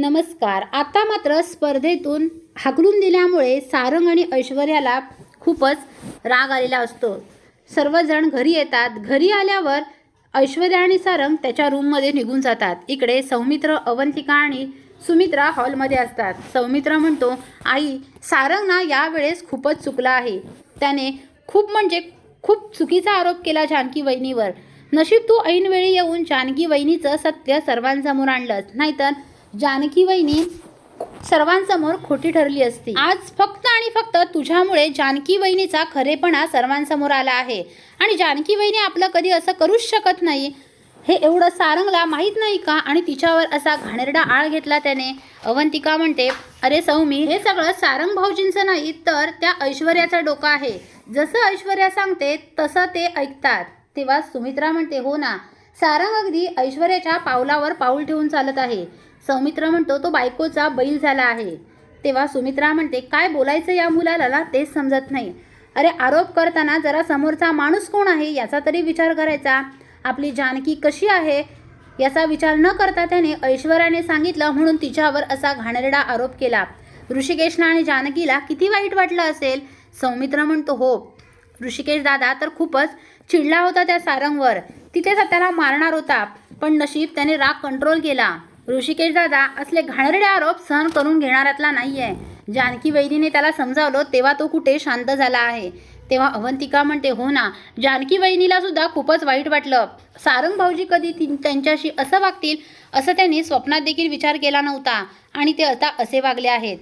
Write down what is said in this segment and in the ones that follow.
नमस्कार. आता मात्र स्पर्धेतून हाकलून दिल्यामुळे सारंग आणि ऐश्वर्याला खूपच राग आलेला असतो. सर्वजण घरी येतात. घरी आल्यावर ऐश्वर्या आणि सारंग त्याच्या रूममध्ये निघून जातात. इकडे सौमित्र अवंतिका आणि सुमित्रा हॉलमध्ये असतात. सौमित्र म्हणतो आई सारंग ना यावेळेस खूपच चुकला आहे. त्याने खूप म्हणजे खूप चुकीचा आरोप केला जानकी वहिनीवर. नशीब तू ऐनवेळी येऊन जानकी वहिनीचं सत्य सर्वांसमोर आणलंच नाहीतर जानकी वहिनी सर्वांसमोर खोटी ठरली असती. आज फक्त आणि फक्त तुझ्यामुळे जानकी वहिनीचा खरेपणा सर्वांसमोर आला आहे. आणि जानकी वहिनी आपलं कधी असं करूच शकत नाही. हे एवढं सारंगला माहीत नाही का? आणि तिच्यावर असा घाणेरडा आळ घेतला त्याने. अवंतिका म्हणते अरे सौमी हे सगळं सारंग भाऊजींचं नाही तर त्या ऐश्वर्याचा डोकं आहे. जसं ऐश्वर्या सांगते तसं ते ऐकतात. तेव्हा सुमित्रा म्हणते हो ना सारंग अगदी ऐश्वर्याच्या पावलावर पाऊल ठेवून चालत आहे. सौमित्र म्हणतो तो बायकोचा बैल झाला आहे. तेव्हा सुमित्रा म्हणते काय बोलायचं या मुलाला? तेच समजत नाही. अरे आरोप करताना जरा समोरचा माणूस कोण आहे? याचा तरी विचार करायचा. आपली जानकी कशी आहे? याचा विचार न करता त्याने ऐश्वर्याने सांगितलं म्हणून तिच्यावर असा घाणेरडा आरोप केला. ऋषिकेशला आणि जानकीला किती वाईट वाटलं असेल? सौमित्र म्हणतो हो. ऋषिकेश दादा तर खूपच चिडला होता त्या सारंगवर. तिथेच त्याला मारणार होता पण नशीब त्याने राग कंट्रोल केला. ऋषिकेश दादा असले घाणेरडे आरोप सहन करून घेणाऱ्यातला नाही आहे जानकी वैदीने त्याला समजावलं तेव्हा तो कुठे शांत झाला आहे. तेव्हा अवंतिका म्हणते हो ना जानकी वहिनीला सुद्धा खूपच वाईट वाटलं. सारंग भाऊजी कधी त्यांच्याशी असं वागतील असं त्यांनी स्वप्नात देखील विचार केला नव्हता. आणि ते आता असे वागले आहेत.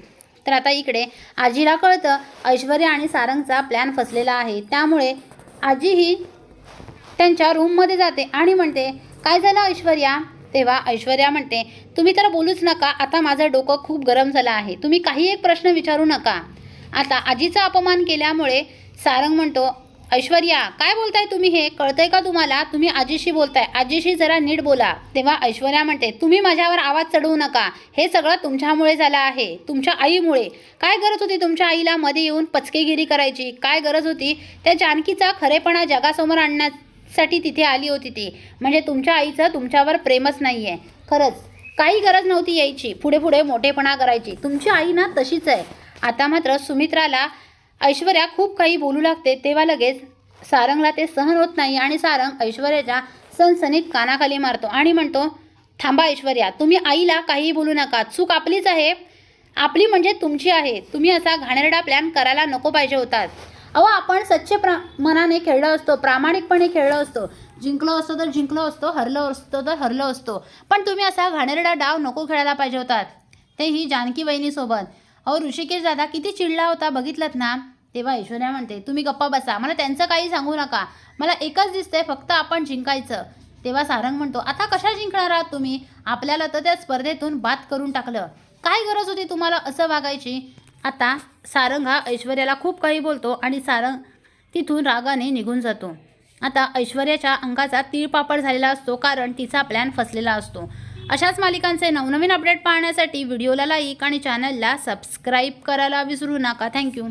तर आता इकडे आजीला कळतं ऐश्वर्या आणि सारंगचा प्लॅन फसलेला आहे. त्यामुळे आजी ही त्यांच्या रूममध्ये जाते आणि म्हणते काय झालं ऐश्वर्या? तेव्हा ऐश्वर्या म्हणते तुम्ही तर बोलूच नका आता माझं डोकं खूप गरम झालं आहे. तुम्ही काही एक प्रश्न विचारू नका. आता आजीचा अपमान केल्यामुळे सारंग म्हणतो ऐश्वर्या काय बोलताय तुम्ही हे? कळतंय का तुम्हाला? तुम्ही आजीशी बोलताय. आजीशी जरा नीट बोला. तेव्हा ऐश्वर्या म्हणते तुम्ही माझ्यावर आवाज चढवू नका. हे सगळं तुमच्यामुळे झालं आहे. तुमच्या आईमुळे. काय गरज होती तुमच्या आईला मध्ये येऊन पचकेगिरी करायची? काय गरज होती? त्या जानकीचा खरेपणा जगासमोर आणण्यात साठी तिथे आली होती ती. म्हणजे तुमच्या आईचं तुमच्यावर प्रेमच नाही आहे खरंच काही गरज नव्हती यायची. पुढे पुढे मोठेपणा करायची. तुमची आई ना तशीच आहे. आता मात्र सुमित्राला ऐश्वर्या खूप काही बोलू लागते तेव्हा लगेच सारंगला ते सहन होत नाही आणि सारंग ऐश्वर्याच्या सनसनीत कानाखाली मारतो आणि म्हणतो थांबा ऐश्वर्या तुम्ही आईला काहीही बोलू नका. चूक आपलीच आहे. आपली म्हणजे तुमची आहे. तुम्ही असा घाणेरडा प्लॅन करायला नको पाहिजे होतात. अहो आपण सच्चे प्रा मनाने खेळलो असतो प्रामाणिकपणे खेळलो असतो. जिंकलो असतो तर जिंकलो असतो हरलो असतो तर हरलो असतो. पण तुम्ही असा घाणेरडा डाव नको खेळायला पाहिजे होतात. तेही जानकी वहिनीसोबत. अहो ऋषिकेश दादा किती चिडला होता बघितलं ना? तेव्हा ऐश्वर्या म्हणते तुम्ही गप्पा बसा मला त्यांचं काही सांगू नका. मला एकच दिसतंय फक्त आपण जिंकायचं. तेव्हा सारंग म्हणतो आता कशा जिंकणार आहात तुम्ही? आपल्याला तर त्या स्पर्धेतून बाद करून टाकलं. काय गरज होती तुम्हाला असं वागायची? आता सारंग हा ऐश्वर्याला खूप काही बोलतो आणि सारंग तिथून रागाने निघून जातो. आता ऐश्वर्याच्या अंगाचा तीळपापड झालेला असतो कारण तिचा प्लॅन फसलेला असतो. अशाच मालिकांचे नवनवीन अपडेट पाहण्यासाठी व्हिडिओला लाईक आणि चॅनलला सबस्क्राईब करायला विसरू नका. थँक्यू